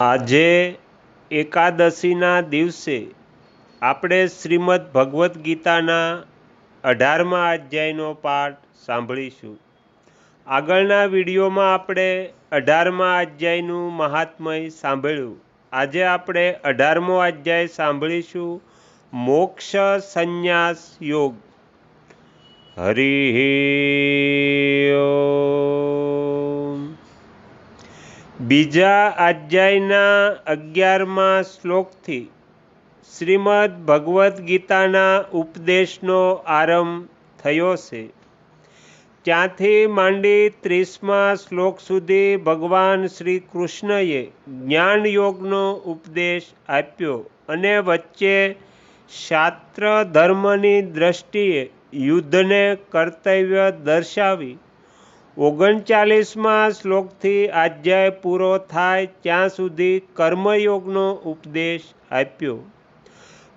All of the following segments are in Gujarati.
આજે એકાદશીના દિવસે આપણે શ્રીમદ્ ભગવદ્ ગીતાના અઢારમા અધ્યાયનો પાઠ સાંભળીશું. આગળના વિડીયોમાં આપણે અઢારમા અધ્યાયનું મહાત્મય સાંભળ્યું. આજે આપણે અઢારમો અધ્યાય સાંભળીશું, મોક્ષ સંન્યાસ યોગ. હરિ બીજા અધ્યાયના અગિયારમા શ્લોકથી શ્રીમદ્ ભગવદ્ ગીતાના ઉપદેશનો આરંભ થયો છે. ત્યાંથી માંડી ત્રીસમા શ્લોક સુધી ભગવાન શ્રી કૃષ્ણએ જ્ઞાન યોગનો ઉપદેશ આપ્યો અને વચ્ચે શાસ્ત્ર ધર્મની દ્રષ્ટિએ યુદ્ધને કર્તવ્ય દર્શાવી ઓગણચાલીસમાં શ્લોકથી અધ્યાય પૂરો થાય ત્યાં સુધી કર્મયોગનો ઉપદેશ આપ્યો.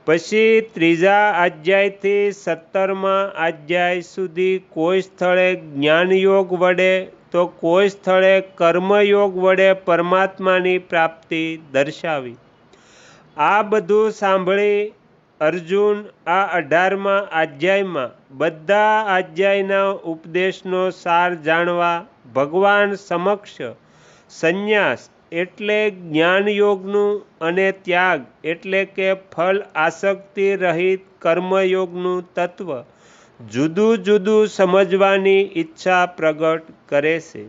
પછી ત્રીજા અધ્યાયથી સત્તરમાં અધ્યાય સુધી કોઈ સ્થળે જ્ઞાનયોગ વડે તો કોઈ સ્થળે કર્મયોગ વડે પરમાત્માની પ્રાપ્તિ દર્શાવી. આ બધું સાંભળી અર્જુન આ અઢારમા અધ્યાયમાં બધા અધ્યાયના ઉપદેશનો સાર જાણવા ભગવાન સમક્ષ સંન્યાસ એટલે જ્ઞાનયોગનું અને ત્યાગ એટલે કે ફલ આસક્તિ રહિત કર્મયોગનું તત્વ જુદું જુદું સમજવાની ઈચ્છા પ્રગટ કરે છે.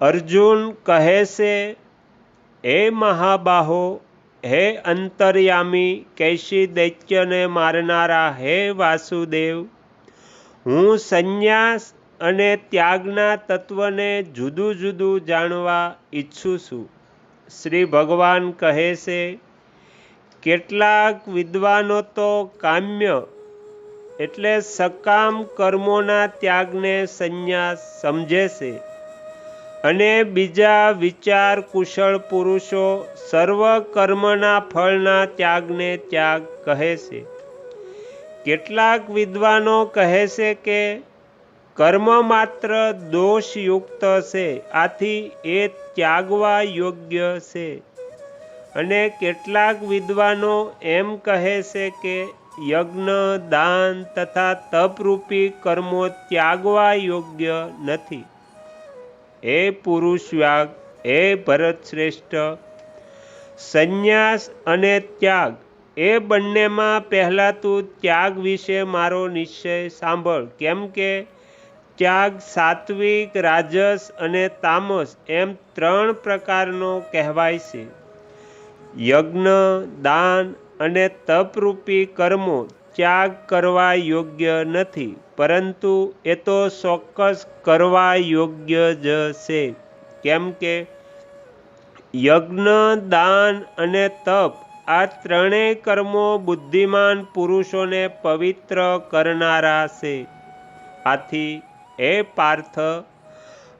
અર્જુન કહે છે, હે મહાબાહો હે અંતર્યામી, કૈશી દૈત્યને મારનારા હે વાસુદેવ, હું સંન્યાસ અને ત્યાગના તત્વને જુદું જુદું જાણવા ઈચ્છું છું. શ્રી ભગવાન કહે છે, કેટલાક વિદ્વાનો તો કામ્ય, એટલે સકામ કર્મોના ત્યાગને સંન્યાસ સમજે છે. અને બીજા વિચાર કુશળ પુરુષો સર્વ કર્મના ફળના ત્યાગને ત્યાગ કહે છે. કેટલાક વિદ્વાનો કહે છે કે કર્મ માત્ર દોષયુક્ત છે, આથી એ ત્યાગવા યોગ્ય છે. અને કેટલાક વિદ્વાનો એમ કહે છે કે યજ્ઞ, દાન તથા તપરૂપી કર્મો ત્યાગવા યોગ્ય નથી. હે પુરુષ વ્યાગ હે ભરત શ્રેષ્ઠ સંન્યાસ અને ત્યાગ, એ બંનેમાં પહેલાં તું ત્યાગ વિશે મારો નિશ્ચય સાંભળ. કેમ કે ત્યાગ સાત્વિક, રાજસ અને તામસ એમ ત્રણ પ્રકારનો કહેવાય છે. યજ્ઞ, દાન અને તપરૂપી કર્મો ત્યાગ કરવા યોગ્ય નથી, પરંતુ એ તો ચોક્કસ કરવા યોગ્ય જ છે. કેમ કે યજ્ઞ, દાન અને તપ આ ત્રણેય કર્મો બુદ્ધિમાન પુરુષોને પવિત્ર કરનારા છે. આથી એ પાર્થ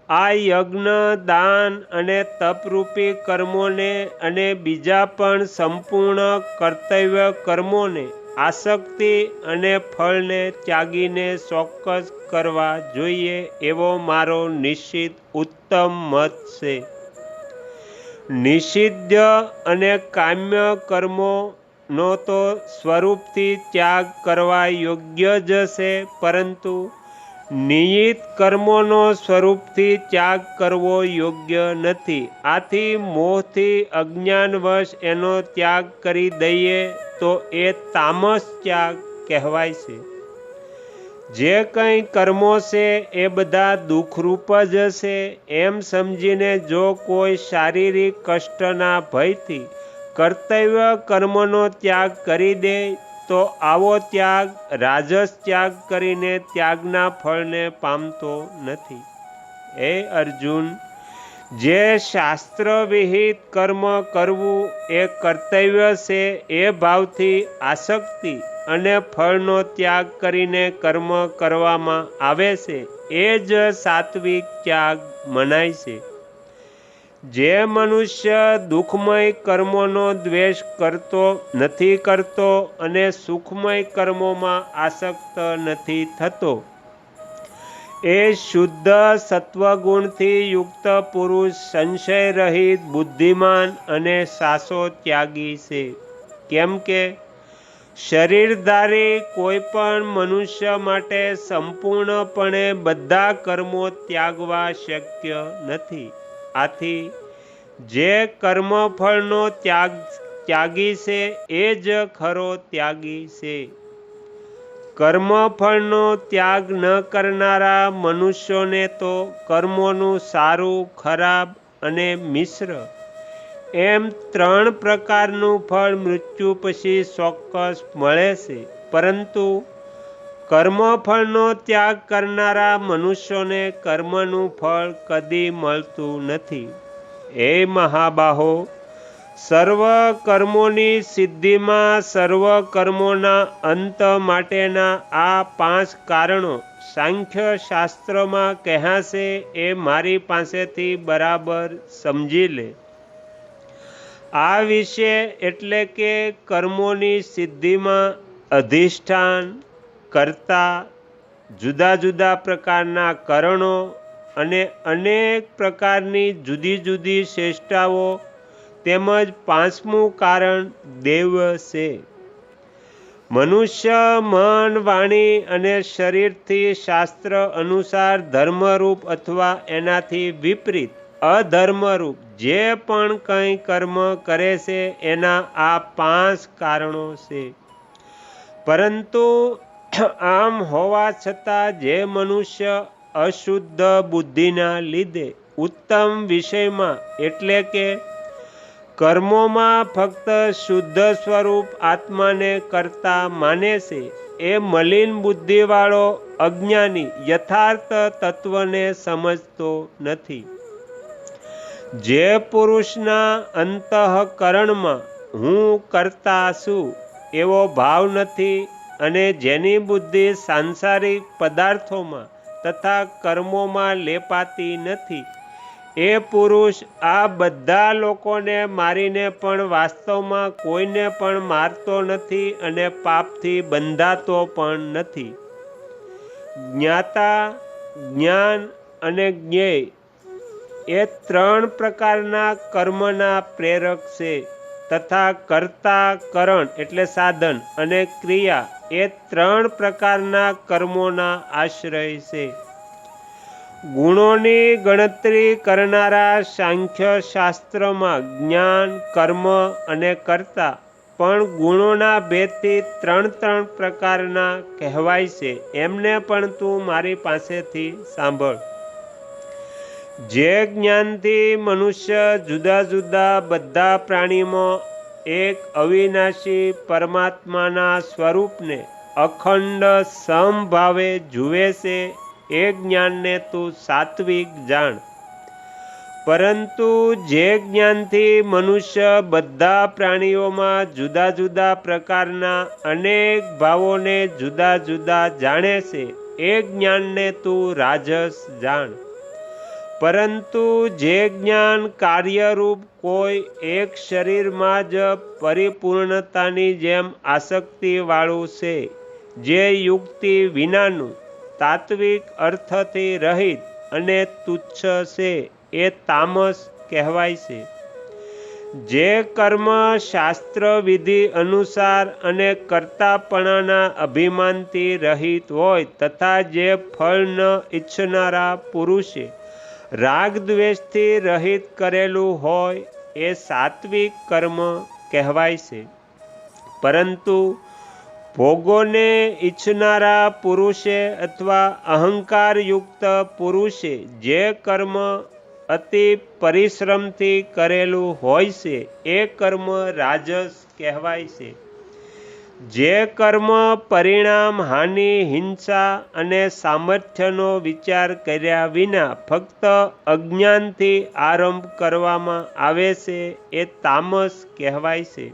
આ યજ્ઞ, દાન અને તપરૂપી કર્મોને અને બીજા પણ સંપૂર્ણ કર્તવ્ય કર્મોને આસક્તિ અને ફળને ત્યાગીને ચોક્કસ કરવા જોઈએ એવો મારો નિશ્ચિત ઉત્તમ મત છે. નિષિદ્ધ અને કામ્ય કર્મોનો તો સ્વરૂપથી ત્યાગ કરવા યોગ્ય જ છે, પરંતુ નિયત કર્મોનો સ્વરૂપથી ત્યાગ કરવો યોગ્ય નથી. આથી મોહથી અજ્ઞાનવશ એનો ત્યાગ કરી દઈએ તો એ તામસ ત્યાગ કહેવાય છે. જે કંઈ કર્મો છે એ બધા દુઃખરૂપ જ છે. એમ સમજીને જો કોઈ શારીરિક કષ્ટના ભયથી કર્તવ્ય કર્મનો ત્યાગ કરી દે તો આવો ત્યાગ, રાજસ ત્યાગ કરીને ત્યાગના ફળને પામતો નથી. એ અર્જુન, જે શાસ્ત્ર વિહિત કર્મ કરવું એ કર્તવ્ય છે એ ભાવથી આસક્તિ અને ફળનો ત્યાગ કરીને કર્મ કરવામાં આવે છે. એ જ સાત્વિક ત્યાગ મનાય છે. જે મનુષ્ય દુઃખમય કર્મોનો દ્વેષ કરતો નથી કરતો અને સુખમય કર્મોમાં આસક્ત નથી થતો, એ શુદ્ધ સત્વગુણથી યુક્ત પુરુષ સંશય રહિત બુદ્ધિમાન અને સાસો ત્યાગી છે. કેમ કે શરીરધારી કોઈ પણ મનુષ્ય માટે સંપૂર્ણપણે બધા કર્મો ત્યાગવા શક્ય નથી. આથી જે કર્મફળનો ત્યાગ ત્યાગી છે એ જ ખરો ત્યાગી છે કર્મફળનો ત્યાગ ન કરનારા મનુષ્યોને તો કર્મોનું સારું, ખરાબ અને મિશ્ર એમ ત્રણ પ્રકારનું ફળ મૃત્યુ પછી ચોક્કસ મળે છે. પરંતુ કર્મફળનો ત્યાગ કરનારા મનુષ્યોને કર્મનું ફળ કદી મળતું નથી. હે મહાબાહો, સર્વ કર્મોની સિદ્ધિમાં સર્વ કર્મોના અંત માટેના આ પાંચ કારણો સાંખ્ય શાસ્ત્રમાં કહેશે એ મારી પાસેથી બરાબર સમજી લે. આ વિશે એટલે કે કર્મોની સિદ્ધિમાં અધિષ્ઠાન કરતા જુદા જુદા પ્રકારના કરણો અને અનેક પ્રકારની જુદી જુદી શ્રેષ્ઠાઓ તેમજ પાંચમું કારણ દેવ છે. મનુષ્ય, મન, વાણી અને શરીરથી શાસ્ત્ર અનુસાર ધર્મરૂપ અથવા એનાથી વિપરીત અધર્મરૂપ જે પણ કંઈ કર્મ કરે છે એના આ પાંચ કારણો છે. પરંતુ આમ હોવા છતાં જે મનુષ્ય અશુદ્ધ બુદ્ધિના લીધે ઉત્તમ વિષયમાં એટલે કે કર્મોમાં ફક્ત શુદ્ધ સ્વરૂપ આત્માને કરતા માને છે, એ મલિન બુદ્ધિવાળો અજ્ઞાની યથાર્થ તત્વને સમજતો નથી. જે પુરુષના અંતઃકરણમાં હું કરતા છું એવો ભાવ નથી અને જેની બુદ્ધિ સાંસારિક પદાર્થોમાં તથા કર્મોમાં લેપાતી નથી. એ પુરુષ આ બધા લોકોને મારીને પણ વાસ્તવમાં કોઈને પણ મારતો નથી અને પાપથી બંધાતો પણ નથી. જ્ઞાતા, જ્ઞાન અને જ્ઞેય એ ત્રણ પ્રકારના કર્મના પ્રેરક છે તથા કર્તા, કરણ એટલે સાધન અને ક્રિયા. એ ત્રણ પ્રકારના કર્મોના આશ્રય છે. ગુણોની ગણતરી કરનારા સાંખ્ય શાસ્ત્રમાં જ્ઞાન, કર્મ અને કર્તા પણ ગુણોના ભેદથી ત્રણ ત્રણ પ્રકારના કહેવાય છે. એમને પણ તું મારી પાસેથી સાંભળ. જે જ્ઞાનથી મનુષ્ય જુદા જુદા બધા પ્રાણીમાં એક અવિનાશી પરમાત્માના સ્વરૂપને અખંડ સમભાવે જુએ છે, એ જ્ઞાનને તું સાત્વિક જાણ. પરંતુ જે જ્ઞાનથી મનુષ્ય બધા પ્રાણીઓમાં જુદા જુદા પ્રકારના અનેક ભાવોને જુદા જુદા જાણે છે, એ જ્ઞાનને તું રાજસ જાણ. પરંતુ જે જ્ઞાન કાર્યરૂપ કોઈ એક શરીરમાં જ પરિપૂર્ણતાની જેમ આસક્તિવાળું છે, જે યુક્તિ વિનાનું તાત્વિક અર્થથી રહિત અને તુચ્છ છે, એ તામસ કહેવાય છે. જે કર્મ શાસ્ત્ર વિધિ અનુસાર અને કર્તાપણાના અભિમાનથી રહિત હોય તથા જે ફળ ન ઈચ્છનારા પુરુષે રાગ દ્વેષથી રહિત કરેલું હોય એ સાત્વિક કર્મ કહેવાય છે. પરંતુ ભોગોને ઈચ્છનારા પુરુષે અથવા અહંકારયુક્ત પુરુષે જે કર્મ અતિ પરિશ્રમથી કરેલું હોય છે, એ કર્મ રાજસ કહેવાય છે. જે કર્મ, પરિણામ, હાનિ, હિંસા અને સામર્થ્યનો વિચાર કર્યા વિના ફક્ત અજ્ઞાનથી આરંભ કરવામાં આવે છે એ તામસ કહેવાય છે.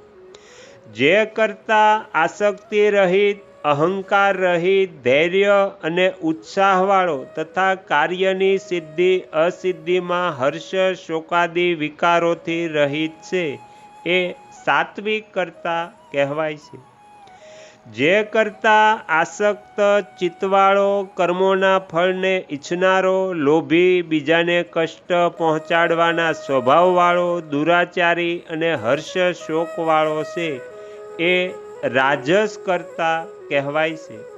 જે કરતા આસક્તિ રહિત, અહંકાર રહિત, ધૈર્ય અને ઉત્સાહવાળો તથા કાર્યની સિદ્ધિ, અસિદ્ધિમાં હર્ષ, શોકાદી વિકારોથી રહિત છે એ સાત્વિક કરતા કહેવાય છે. જે કરતા આસક્ત ચિત્તવાળો કર્મોના ફળને ઈચ્છનારો, લોભી, બીજાને કષ્ટ પહોંચાડવાના સ્વભાવવાળો, દુરાચારી અને હર્ષ શોકવાળો છે, એ રાજસ કરતા કહેવાય છે.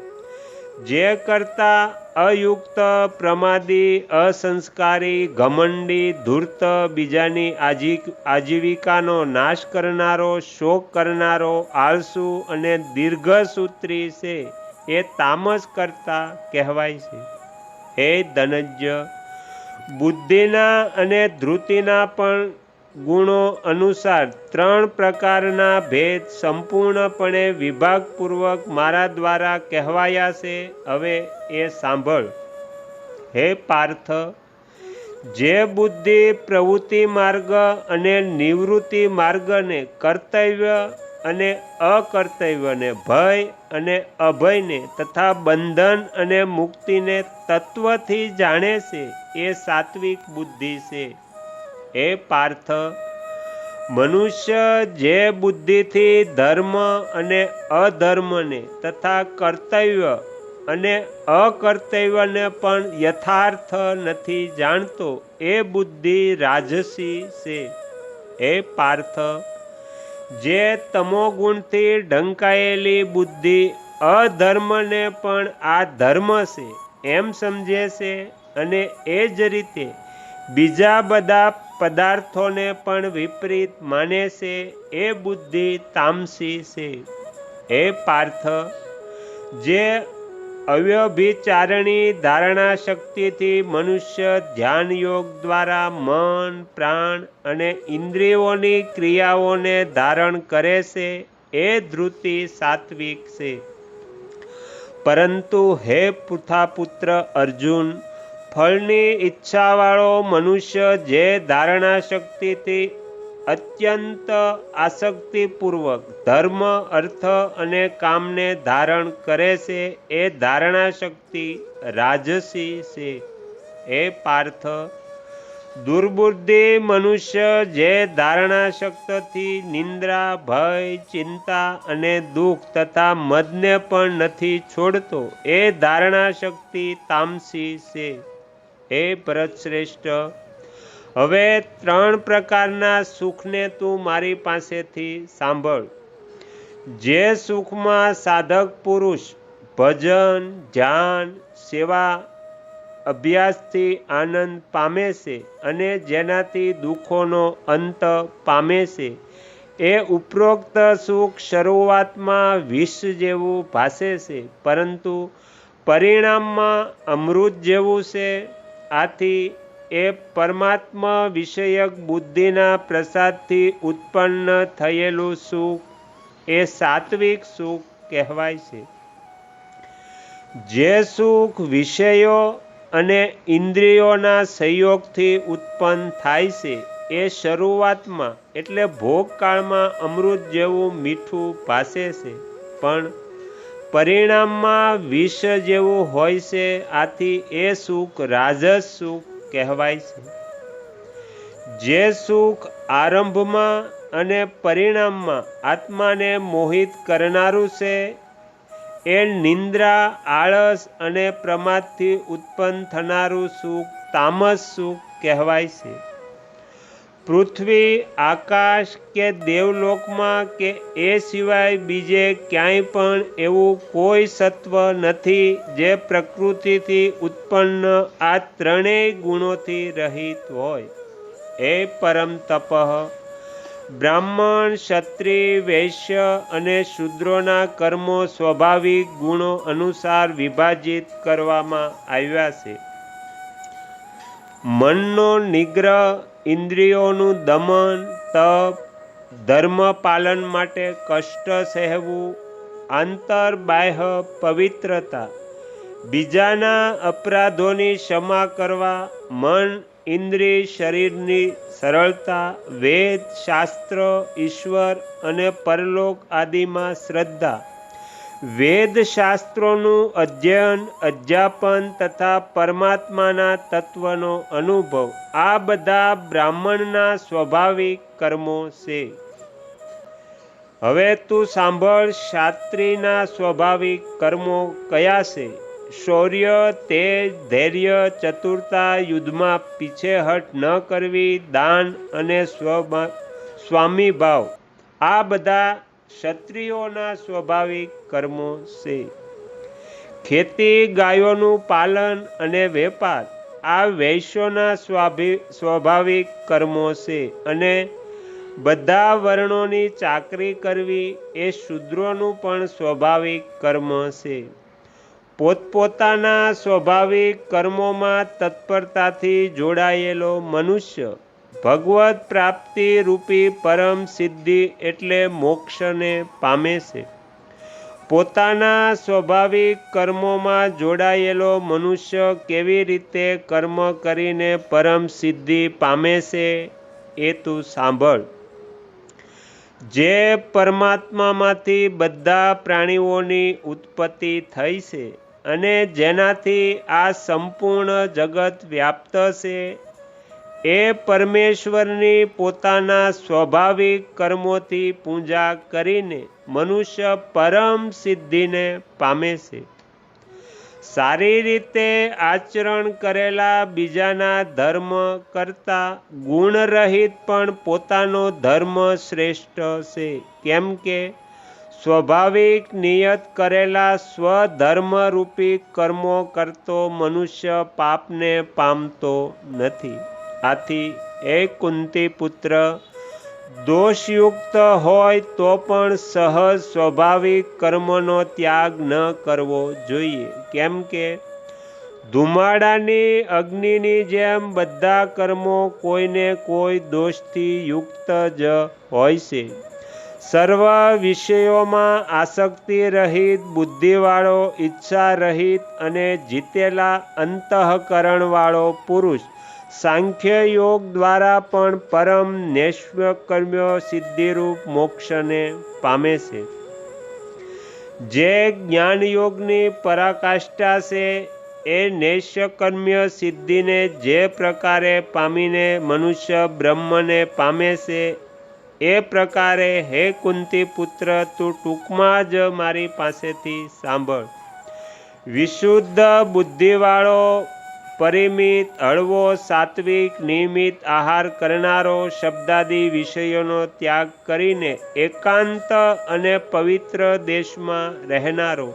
જે કરતા અયુક્ત, પ્રમાદી, અસંસ્કારી, ઘમંડી, ધૂર્ત, બીજાની આજી આજીવિકાનો નાશ કરનારો, શોક કરનારો, આળસુ અને દીર્ઘસૂત્રી છે, એ તામસ કરતા કહેવાય છે. હે ધનજ્ય, બુદ્ધિના અને ધૃતિના પણ ગુણો અનુસાર ત્રણ પ્રકારના ભેદ સંપૂર્ણપણે વિભાગપૂર્વક મારા દ્વારા કહેવાયા છે હવે એ સાંભળ. હે પાર્થ, જે બુદ્ધિ પ્રવૃત્તિ માર્ગ અને નિવૃત્તિ માર્ગને કર્તવ્ય અને અકર્તવ્યને ભય અને અભયને તથા બંધન અને મુક્તિને તત્વથી જાણે છે, એ સાત્વિક બુદ્ધિ છે. હે પાર્થ, મનુષ્ય જે બુદ્ધિથી ધર્મ અને અધર્મને તથા કર્તવ્ય અને અકર્તવ્યને પણ યથાર્થ નથી જાણતો, એ બુદ્ધિ રાજસી છે. હે પાર્થ, જે તમોગુણથી ઢંકાયેલી બુદ્ધિ અધર્મને પણ આ ધર્મ છે, એમ સમજે છે અને એ જ રીતે બીજા બધા પદાર્થોને પણ વિપરીત માને છે, એ બુદ્ધિ તામસી છે. હે પાર્થ, જે અવ્યભિચારણી ધારણા શક્તિથી મનુષ્ય ધ્યાન યોગ દ્વારા મન, પ્રાણ અને ઇન્દ્રિયોની ક્રિયાઓને ધારણ કરે છે, એ ધૃતિ સાત્વિક છે. પરંતુ હે પુત્ર અર્જુન ફળની ઈચ્છાવાળો મનુષ્ય જે ધારણા શક્તિથી અત્યંત આસક્તિપૂર્વક ધર્મ, અર્થ અને કામને ધારણ કરે છે, એ ધારણા શક્તિ રાજસી છે. એ પાર્થ. દુર્બુદ્ધિ મનુષ્ય જે ધારણા શક્તિથી નિંદ્રા, ભય, ચિંતા અને દુઃખ તથા મદને પણ નથી છોડતો, એ ધારણા શક્તિ તામસી છે. હે ભરતશ્રેષ્ઠ હવે ત્રણ પ્રકારના સુખને તું મારી પાસેથી સાંભળ. જે સુખમાં સાધક પુરુષ ભજન, ધ્યાન, સેવા, અભ્યાસથી આનંદ પામે છે અને જેનાથી દુઃખોનો અંત પામે છે, એ ઉપરોક્ત સુખ શરૂઆતમાં વિષ જેવું ભાસે છે, પરંતુ પરિણામમાં અમૃત જેવું છે આથી એ પરમાત્મા વિષયક બુદ્ધિના પ્રસાદથી ઉત્પન્ન થયેલું સુખ એ સાત્વિક સુખ કહેવાય છે. જે સુખ વિષયો અને ઇન્દ્રિયોના સંયોગથી ઉત્પન્ન થાય છે એ શરૂઆતમાં એટલે ભોગકાળમાં અમૃત જેવું મીઠું ભાસે છે. પણ પરિણામમાં વિષ જેવું હોય છે, આથી એ સુખ રાજસ સુખ કહેવાય છે. જે સુખ આરંભમાં અને પરિણામમાં આત્માને મોહિત કરનારું છે, એ નિંદ્રા, આળસ અને પ્રમાદથી ઉત્પન્ન થનારું સુખ તામસ સુખ કહેવાય છે. પૃથ્વી, આકાશ કે દેવલોકમાં કે એ સિવાય બીજે ક્યાંય પણ એવું કોઈ સત્વ નથી જે પ્રકૃતિથી ઉત્પન્ન આ ત્રણેય ગુણોથી રહિત હોય. એ પરમ તપ. બ્રાહ્મણ, ક્ષત્રિય, વૈશ્ય અને શૂદ્રોના કર્મો સ્વાભાવિક ગુણો અનુસાર વિભાજિત કરવામાં આવ્યા છે. મનનો નિગ્રહ, ઇન્દ્રિયોનું દમન, તપ, ધર્મ પાલન માટે કષ્ટ સહેવું, આંતર બાહ્ય પવિત્રતા, બીજાના અપરાધોની ક્ષમા કરવા, મન, ઇન્દ્રિય, શરીરની સરળતા, વેદ, શાસ્ત્ર, ઈશ્વર અને પરલોક આદિમાં શ્રદ્ધા વેદ શાસ્ત્રોનું અધ્યયન, અધ્યાપન તથા પરમાત્માના તત્વનો અનુભવ, આ બધા બ્રાહ્મણના સ્વાભાવિક કર્મો છે. હવે તું સાંભળ શાસ્ત્રીના સ્વાભાવિક કર્મો કયા છે? શૌર્ય, તેજ, ધૈર્ય, ચતુરતા, યુદ્ધમાં પીછેહટ ન કરવી, દાન અને સ્વામી ભાવ આ બધા ક્ષત્રિયોના સ્વાભાવિક કર્મો છે. ખેતી, ગાયોનું પાલન અને વેપાર આ વૈશ્યોના સ્વાભાવિક કર્મો છે અને બધા વર્ણોની ચાકરી કરવી એ શૂદ્રોનું પણ સ્વાભાવિક કર્મ છે. પોતપોતાના સ્વાભાવિક કર્મોમાં તત્પરતાથી જોડાયેલો મનુષ્ય ભગવત પ્રાપ્તિ રૂપી પરમ સિદ્ધિ એટલે મોક્ષને પામે છે. પોતાના સ્વાભાવિક કર્મોમાં જોડાયેલો મનુષ્ય કેવી રીતે કર્મ કરીને પરમ સિદ્ધિ પામે છે એ તું સાંભળ. જે પરમાત્મામાંથી બધા પ્રાણીઓની ઉત્પત્તિ થઈ છે અને જેનાથી આ સંપૂર્ણ જગત વ્યાપ્ત છે એ પરમેશ્વરની પોતાના સ્વાભાવિક કર્મોથી પૂજા કરીને મનુષ્ય પરમ સિદ્ધિને પામે છે. સારી રીતે આચરણ કરેલા બીજાના ધર્મ કરતાં ગુણરહિત પણ પોતાનો ધર્મ શ્રેષ્ઠ છે. કેમ કે સ્વાભાવિક નિયત કરેલા સ્વધર્મરૂપી કર્મો કરતો મનુષ્ય પાપને પામતો નથી. આથી એ કુંતી પુત્ર દોષયુક્ત હોય તો પણ સહજ સ્વાભાવિક કર્મનો ત્યાગ ન કરવો જોઈએ. કેમ કે ધુમાડાની, અગ્નિની જેમ બધા કર્મો કોઈને કોઈ દોષથી યુક્ત જ હોય છે. સર્વ વિષયોમાં આસક્તિ રહિત, બુદ્ધિવાળો, ઈચ્છા રહિત અને જીતેલા અંતઃકરણવાળો પુરુષ સાંખ્ય યોગ દ્વારા પણ પરમ નૈષ્કર્મ્ય સિદ્ધિરૂપ મોક્ષને પામે છે. જે જ્ઞાન યોગની પરાકાષ્ઠા છે, એ નૈષ્કર્મ્ય સિદ્ધિને જે પ્રકારે પામીને મનુષ્ય બ્રહ્મને પામે છે, એ પ્રકારે હે કુંતી પુત્ર તું ટૂંકમાં જ મારી પાસેથી સાંભળ. વિશુદ્ધ બુદ્ધિવાળો પરિમિત, હળવો, સાત્વિક, નિયમિત આહાર કરનારો શબ્દાદી વિષયોનો ત્યાગ કરીને એકાંત અને પવિત્ર દેશમાં રહેનારો.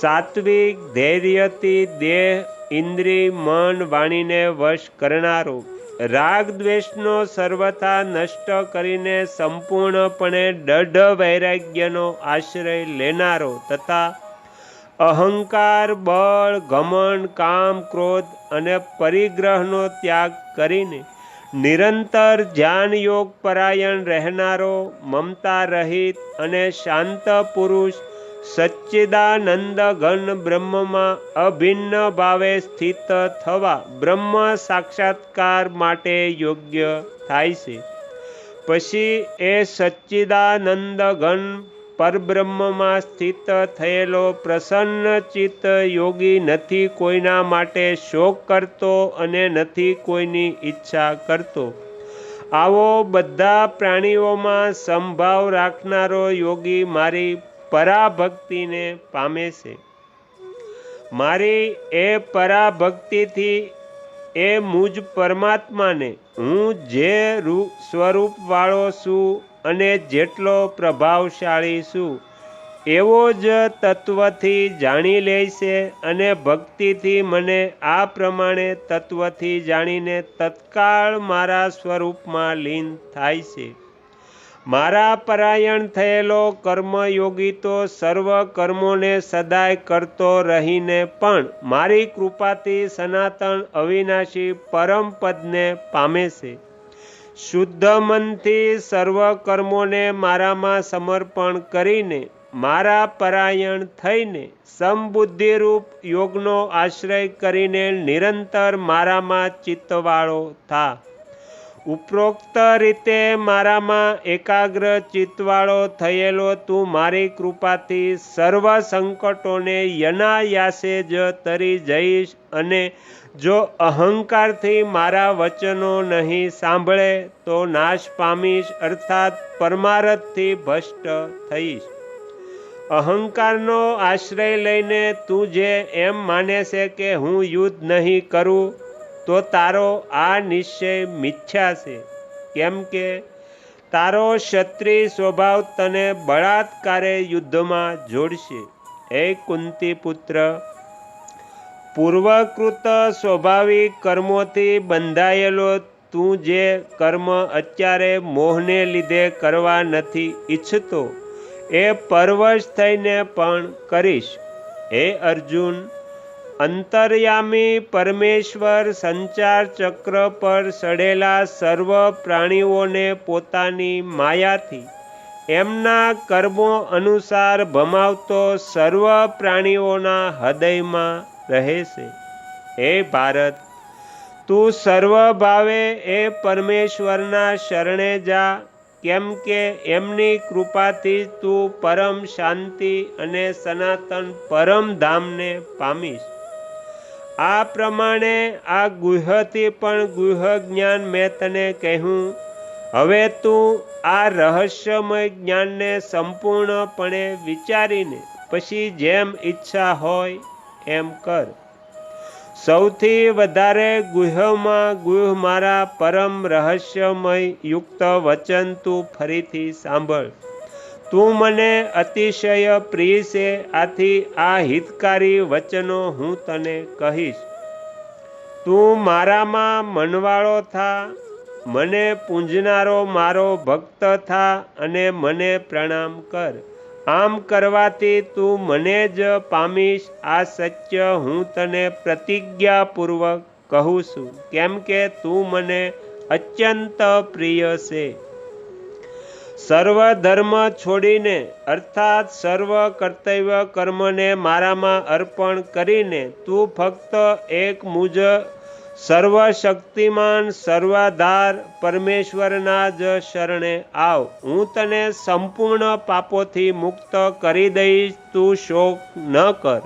સાત્વિક, ધૈર્યથી દેહ, ઇન્દ્રિય, મન વાણીને વશ કરનારો. રાગ દ્વેષનો સર્વથા નષ્ટ કરીને સંપૂર્ણપણે દઢ વૈરાગ્યનો આશ્રય લેનારો તથા અહંકાર, બળ ઘમંડ કામ, ક્રોધ અને પરિગ્રહનો ત્યાગ કરીને નિરંતર ધ્યાન યોગ પરાયણ રહેનારો, મમતા રહિત અને શાંત પુરુષ સચ્ચિદાનંદ ઘન બ્રહ્મમાં અભિન્ન ભાવે સ્થિત થવા બ્રહ્મ સાક્ષાત્કાર માટે યોગ્ય થાય છે. પછી એ સચ્ચિદાનંદ ઘન પરબ્રહ્મમાં સ્થિત થયેલો પ્રસન્ન ચિત્ત યોગી નથી કોઈના માટે શોક કરતો અને નથી કોઈની ઈચ્છા કરતો. આવો બધા પ્રાણીઓમાં સંભાવ રાખનારો યોગી મારી પરાભક્તિને પામે છે. મારી એ પરાભક્તિથી એ મુજ પરમાત્માને હું જે સ્વરૂપવાળો છું અને જેટલો પ્રભાવશાળી છું, એવો જ તત્વથી જાણી લે છે અને ભક્તિથી મને આ પ્રમાણે તત્વથી જાણીને તત્કાળ મારા સ્વરૂપમાં લીન થાય છે. મારા પરાયણ થયેલો કર્મયોગી તો સર્વ કર્મોને સદાય કરતો રહીને પણ મારી કૃપાથી સનાતન અવિનાશી પરમ પદને પામે છે. શુદ્ધ મનથી સર્વ મારામાં સમર્પણ કરીને, મારા પરાયણ થઈને, સમબુદ્ધિરૂપ યોગનો આશ્રય કરીને નિરંતર મારામાં ચિત્તવાળો થા. ઉપરોક્ત રીતે મારામાં એકાગ્ર ચિત્તવાળો થયેલો તું મારી કૃપાથી સર્વ સંકટોને યનાયાસે જ તરી જઈશ અને જો અહંકારથી મારા વચનો નહીં સાંભળે, તો નાશ પામીશ, અર્થાત પરમારથથી ભ્રષ્ટ થઈશ. અહંકારનો આશ્રય લઈને તું જે એમ માને છે કે હું યુદ્ધ નહીં કરું, તો તારો આ નિશ્ચય મિથ્યા છે. કેમ કે તારો ક્ષત્રિય સ્વભાવ તને બળાત્કારે યુદ્ધમાં જોડશે. હે કુંતી પુત્ર પૂર્વકૃત સ્વાભાવિક કર્મોથી બંધાયેલો તું જે કર્મ અત્યારે મોહને લીધે કરવા નથી ઈચ્છતો, એ પરવશ થઈને પણ કરીશ. હે અર્જુન, અંતર્યામી પરમેશ્વર સંચાર ચક્ર પર સડેલા સર્વ પ્રાણીઓને પોતાની માયાથી એમના કર્મો અનુસાર ભમાવતો સર્વ પ્રાણીઓના હૃદયમાં રહે છે. હે ભારત, તું સર્વ ભાવે એ પરમેશ્વરના શરણે જા, કેમ કે એમની કૃપાથી તું પરમ શાંતિ અને સનાતન પરમ ધામને પામીશ. આ પ્રમાણે આ ગુહ્યથી પણ ગુહ જ્ઞાન મેં તને કહ્યું, હવે તું આ રહસ્યમય જ્ઞાનને સંપૂર્ણપણે વિચારીને, પછી જેમ ઈચ્છા હોય એમ કર. સૌથી વધારે ગુહ્યમાં ગુહ મારા પરમ રહસ્યમય યુક્ત વચન તું ફરીથી સાંભળ. તું મને અતિશય પ્રિય છે આથી આ હિતકારી વચનો હું તને કહીશ. તું મારામાં મનવાળો થા, મને પૂંજનારો મારો ભક્ત થા અને મને પ્રણામ કર. આમ કરવાથી તું મને જ પામીશ, આ સત્ય હું તને પ્રતિજ્ઞાપૂર્વક કહું છું. કેમ કે તું મને અત્યંત પ્રિય છે. સર્વ ધર્મ છોડીને, અર્થાત સર્વ કર્તવ્ય કર્મને મારામાં અર્પણ કરીને, તું ફક્ત એક મુજ સર્વશક્તિમાન, સર્વાધાર પરમેશ્વરના જ શરણે આવ. હું તને સંપૂર્ણ પાપોથી મુક્ત કરી દઈશ, તું શોક ન કર.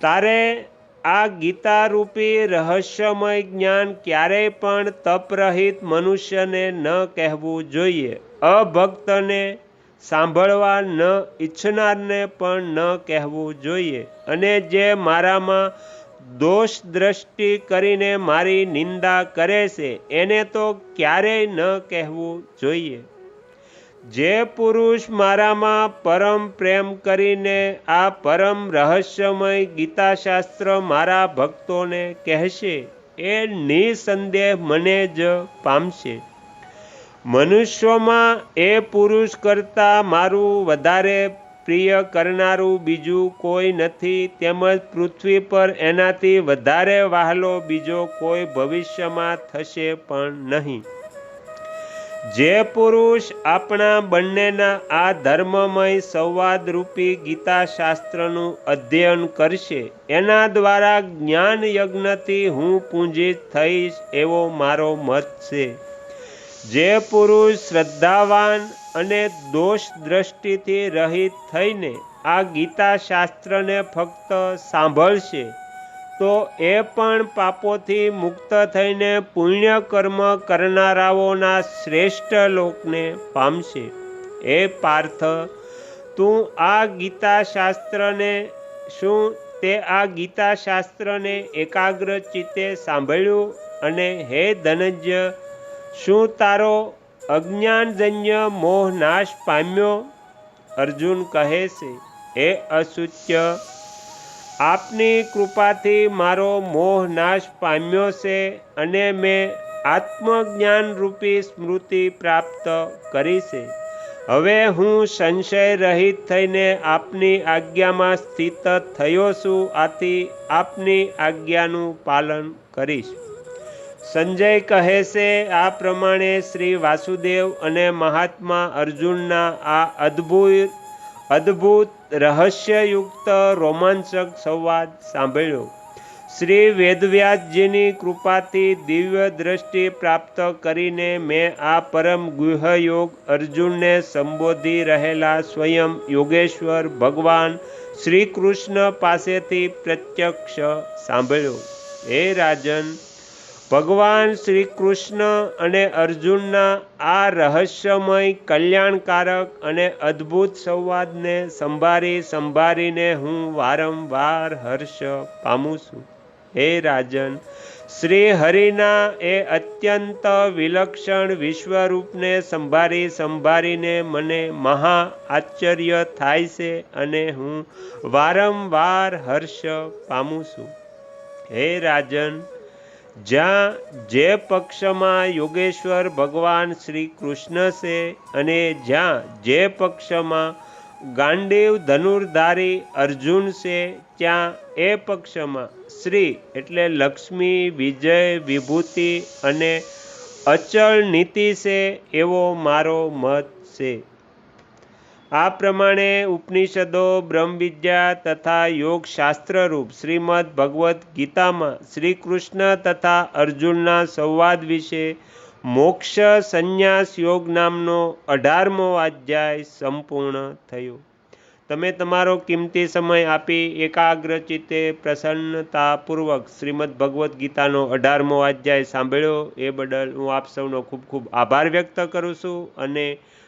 તારે આ ગીતારૂપી રહસ્યમય જ્ઞાન ક્યારેય પણ તપરહિત મનુષ્યને ન કહેવું જોઈએ. અભક્તને સાંભળવા ન ઈચ્છનારને પણ ન કહેવું જોઈએ. અને જે મારામાં દોષ દ્રષ્ટિ કરીને મારી નિંદા કરે છે, એને તો ક્યારેય ન કહેવું જોઈએ. જે પુરુષ મારામાં પરમ પ્રેમ કરીને આ પરમ રહસ્યમય ગીતાશાસ્ત્ર મારા ભક્તોને કહેશે, એ નિસંદેહ મને જ પામશે. મનુષ્યોમાં એ પુરુષ કરતાં મારું વધારે પ્રિય કરનારું બીજું કોઈ નથી, તેમજ પૃથ્વી પર એનાથી વધારે વહાલો બીજો કોઈ ભવિષ્યમાં થશે પણ નહીં. જે પુરુષ આપણા બંનેના આ ધર્મમય સંવાદરૂપી ગીતાશાસ્ત્રનું અધ્યયન કરશે, એના દ્વારા જ્ઞાન યજ્ઞથી હું પૂંજિત થઈશ એવો મારો મત છે. જે પુરુષ શ્રદ્ધાવાન અને દોષ દ્રષ્ટિથી રહિત થઈને આ ગીતા શાસ્ત્રને ફક્ત સાંભળશે, તો એ પણ પાપોથી મુક્ત થઈને પુણ્ય કર્મ કરનારાઓના શ્રેષ્ઠ લોકને પામશે. એ પાર્થ, તું આ ગીતા શાસ્ત્રને શું તે આ ગીતા શાસ્ત્રને એકાગ્ર ચિત્તે સાંભળ્યું? અને હે ધનજ્ય, શું તારો અજ્ઞાનજન્ય મોહ નાશ પામ્યો. અર્જુન કહે છે, હે અસુચ્ય આપની કૃપાથી મારો મોહ નાશ પામ્યો છે અને મેં આત્મજ્ઞાન રૂપી સ્મૃતિ પ્રાપ્ત કરી છે. હવે હું સંશય રહિત થઈને આપની આજ્ઞામાં સ્થિત થયો છું. આથી આપની આજ્ઞાનું પાલન કરીશ. સંજય કહે છે, આ પ્રમાણે શ્રી વાસુદેવ અને મહાત્મા અર્જુનના આ અદ્ભુત અદ્ભુત રહસ્યયુક્ત રોમાંચક સંવાદ સાંભળ્યો. શ્રી વેદવ્યાસજીની કૃપાથી દિવ્ય દ્રષ્ટિ પ્રાપ્ત કરીને મેં આ પરમ ગુહ્ય યોગ અર્જુનને સંબોધી રહેલા સ્વયં યોગેશ્વર ભગવાન શ્રી કૃષ્ણ પાસેથી પ્રત્યક્ષ સાંભળ્યો. હે રાજન ભગવાન શ્રી કૃષ્ણ અને અર્જુનના આ રહસ્યમય કલ્યાણકારક અને અદ્ભુત સંવાદને સંભાળી સંભાળીને હું વારંવાર હર્ષ પામું છું. હે રાજન શ્રી હરિના એ અત્યંત વિલક્ષણ વિશ્વરૂપને સંભાળી સંભાળીને મને મહા આશ્ચર્ય થાય છે અને હું વારંવાર હર્ષ પામું છું. હે રાજન જ્યાં જે પક્ષમાં યોગેશ્વર ભગવાન શ્રી કૃષ્ણ છે અને જ્યાં જે પક્ષમાં ગાંડીવ ધનુર્ધારી અર્જુન છે, ત્યાં એ પક્ષમાં શ્રી એટલે લક્ષ્મી, વિજય, વિભૂતિ અને અચળ નીતિ છે એવો મારો મત છે. આ પ્રમાણે ઉપનિષદો, બ્રહ્મવિદ્યા તથા યોગ શાસ્ત્રરૂપ શ્રીમદ ભગવદ્ ગીતામાં શ્રી કૃષ્ણ તથા અર્જુનના સંવાદ વિશે મોક્ષ સંન્યાસ યોગ નામનો અઢારમો અધ્યાય સંપૂર્ણ થયો. તમે તમારો કિંમતી સમય આપી એકાગ્ર ચિત્તે પ્રસન્નતાપૂર્વક શ્રીમદ ભગવદ્ ગીતાનો અઢારમો અધ્યાય સાંભળ્યો. એ બદલ હું આપ સૌનો ખૂબ ખૂબ આભાર વ્યક્ત કરું છું અને